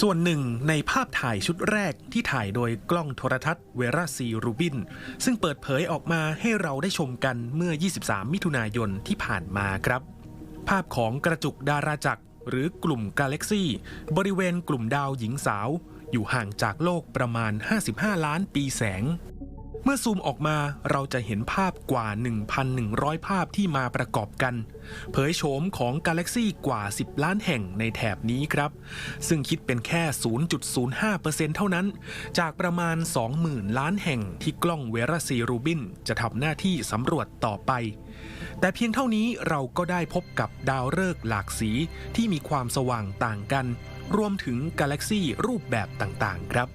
ส่วนหนึ่งในภาพถ่ายชุดแรกที่ถ่ายโดยกล้องโทรทัศน์เวราซีรูบิน ซึ่งเปิดเผยออกมาให้เราได้ชมกันเมื่อ 23 มิถุนายนที่ผ่านมาครับ ภาพของกระจุกดาราจักรหรือกลุ่มกาแล็กซี่ บริเวณกลุ่มดาวหญิงสาว อยู่ห่างจากโลกประมาณ 55 ล้านปีแสง เมื่อซูมออกมาเราจะเห็นภาพกว่า 1,100 ภาพที่มาประกอบกัน เผยโฉมของกาแล็กซี่กว่า 10 ล้านแห่งในแถบนี้ครับ ซึ่งคิดเป็นแค่ 0.05%เท่านั้น จากประมาณ 20,000 ล้านแห่งที่กล้องเวราซีรูบินจะทำหน้าที่สำรวจต่อไป แต่เพียงเท่านี้เราก็ได้พบกับดาวฤกษ์หลากสีที่มีความสว่างต่างกัน รวมถึงกาแล็กซี่รูปแบบต่างๆ ครับ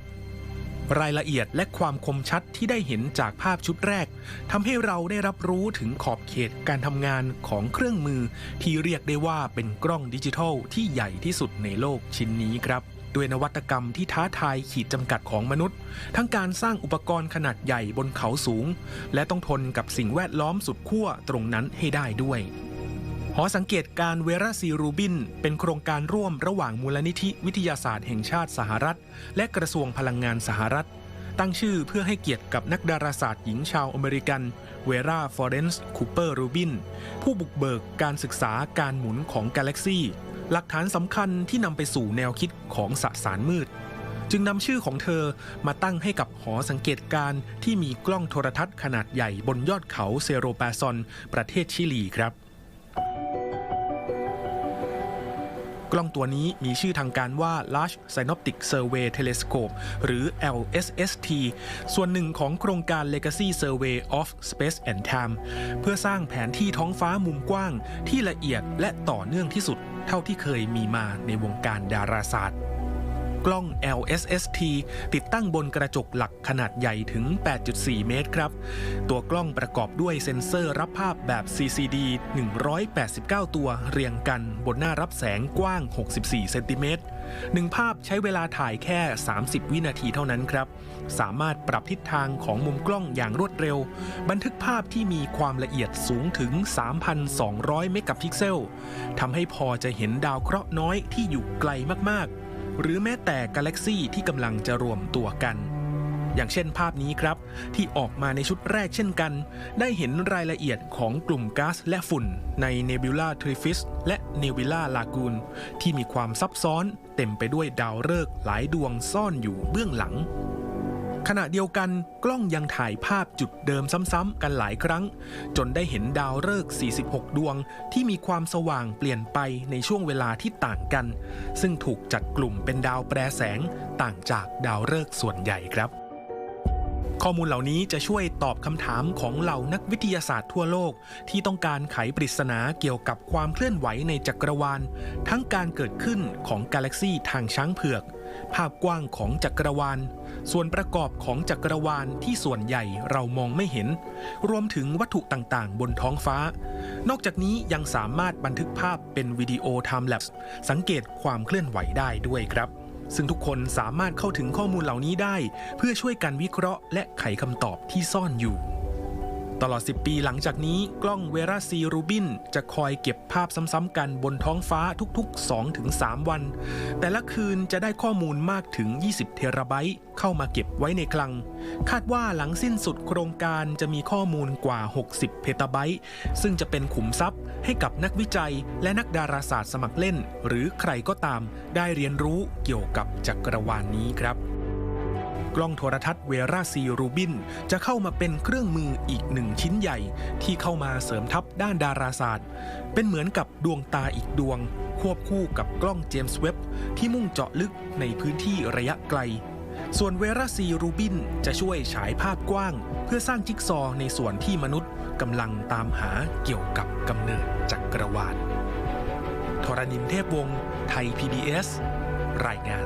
รายละเอียดและความคมชัดที่ได้เห็นจากภาพชุดแรกทำให้เราได้รับรู้ถึงขอบเขตการทำงานของเครื่องมือ ที่เรียกได้ว่าเป็นกล้องดิจิทัลที่ใหญ่ที่สุดในโลกชิ้นนี้ครับด้วยนวัตกรรมที่ท้าทายขีดจำกัดของมนุษย์ ทั้งการสร้างอุปกรณ์ขนาดใหญ่บนเขาสูง และต้องทนกับสิ่งแวดล้อมสุดขั้วตรงนั้นให้ได้ด้วย หอสังเกตการเวราซีรูบิน เป็นโครงการร่วมระหว่างมูลนิธิวิทยาศาสตร์แห่งชาติสหรัฐ และกระทรวงพลังงานสหรัฐ ตั้งชื่อเพื่อให้เกียรติกับนักดาราศาสตร์หญิงชาวอเมริกัน เวราฟอเรนซ์คูเปอร์รูบิน ผู้บุกเบิกการศึกษาการหมุนของกาแล็กซีหลักฐานสำคัญที่นำไปสู่แนวคิดของสสารมืด จึงนำชื่อของเธอมาตั้งให้กับหอสังเกตการ์ที่มีกล้องโทรทัศน์ขนาดใหญ่บนยอดเขาเซโรปาซอน ประเทศชิลีครับ กล้องตัวนี้มีชื่อทางการว่า Large Synoptic Survey Telescope หรือ LSST ส่วนหนึ่งของโครงการ Legacy Survey of Space and Time เพื่อสร้างแผนที่ท้องฟ้ามุมกว้างที่ละเอียดและต่อเนื่องที่สุดเท่าที่เคยมีมาในวงการดาราศาสตร์ กล้อง LSST ติดตั้งบนกระจกหลักขนาดใหญ่ถึง 8.4 เมตรครับ ตัวกล้องประกอบด้วยเซ็นเซอร์รับภาพแบบ CCD 189 ตัวเรียงกันบนหน้ารับแสงกว้าง 64 เซนติเมตรหนึ่งภาพใช้เวลาถ่ายแค่ 30 วินาทีเท่านั้นครับ สามารถปรับทิศทางของมุมกล้องอย่างรวดเร็ว บันทึกภาพที่มีความละเอียดสูงถึง 3,200 เมกะพิกเซลทำให้พอจะเห็นดาวเคราะห์น้อยที่อยู่ไกลมากๆ หรือแม้แต่กาแล็กซี่ที่กำลังจะรวมตัวกัน อย่างเช่นภาพนี้ครับ ที่ออกมาในชุดแรกเช่นกัน ได้เห็นรายละเอียดของกลุ่มก๊าซและฝุ่นในเนบิ ular Trifis และ Nebula Lagoon ที่มีความซับซ้อนเต็มไปด้วยดาวฤกษ์หลายดวงซ่อนอยู่เบื้องหลัง ขณะเดียวกันกล้องยังถ่ายภาพจุดเดิมซ้ำๆกันหลายครั้ง จนได้เห็นดาวฤกษ์ 46 ดวงที่มีความสว่างเปลี่ยนไปในช่วงเวลาที่ต่างกัน ซึ่งถูกจัดกลุ่มเป็นดาวแปรแสงต่างจากดาวฤกษ์ส่วนใหญ่ครับ ข้อมูลเหล่านี้จะช่วยตอบคำถามของเหล่านักวิทยาศาสตร์ทั่วโลก ที่ต้องการไขปริศนาเกี่ยวกับความเคลื่อนไหวในจักรวาล ทั้งการเกิดขึ้นของกาแล็กซีทางช้างเผือก ภาพกว้างของจักรวาล ส่วนประกอบของจักรวาลที่ส่วนใหญ่เรามองไม่เห็น รวมถึงวัตถุต่างๆ บนท้องฟ้า นอกจากนี้ยังสามารถบันทึกภาพเป็นวิดีโอไทม์แลปส์สังเกตความเคลื่อนไหวได้ด้วยครับ ซึ่งทุกคนสามารถเข้าถึงข้อมูลเหล่านี้ได้ เพื่อช่วยกันวิเคราะห์ และไขคำตอบที่ซ่อนอยู่ ตลอด 10 ปีหลังจากนี้กล้องเวราซีรูบินจะคอยเก็บภาพซ้ำๆกันบนท้องฟ้าทุกๆ 2-3 วัน แต่ละคืนจะได้ข้อมูลมากถึง 20 เทราไบต์เข้ามาเก็บไว้ในคลัง คาดว่าหลังสิ้นสุดโครงการจะมีข้อมูลกว่า 60 เพตาไบต์ซึ่งจะเป็นขุมทรัพย์ให้กับนักวิจัยและนักดาราศาสตร์สมัครเล่น หรือใครก็ตามได้เรียนรู้เกี่ยวกับจักรวาลนนี้ครับ กล้องโทรทัศน์เวราซีรูบิน จะเข้ามาเป็นเครื่องมืออีกหนึ่งชิ้นใหญ่ ที่เข้ามาเสริมทัพด้านดาราศาสตร์ เป็นเหมือนกับดวงตาอีกดวง ควบคู่กับกล้องเจมส์เว็บที่มุ่งเจาะลึกในพื้นที่ระยะไกล ส่วนเวราซีรูบินจะช่วยฉายภาพกว้าง เพื่อสร้างจิ๊กซอในส่วนที่มนุษย์กำลังตามหาเกี่ยวกับกำเนิดจักรวาลทรณินเทพวงศ์ไทย PBS รายงาน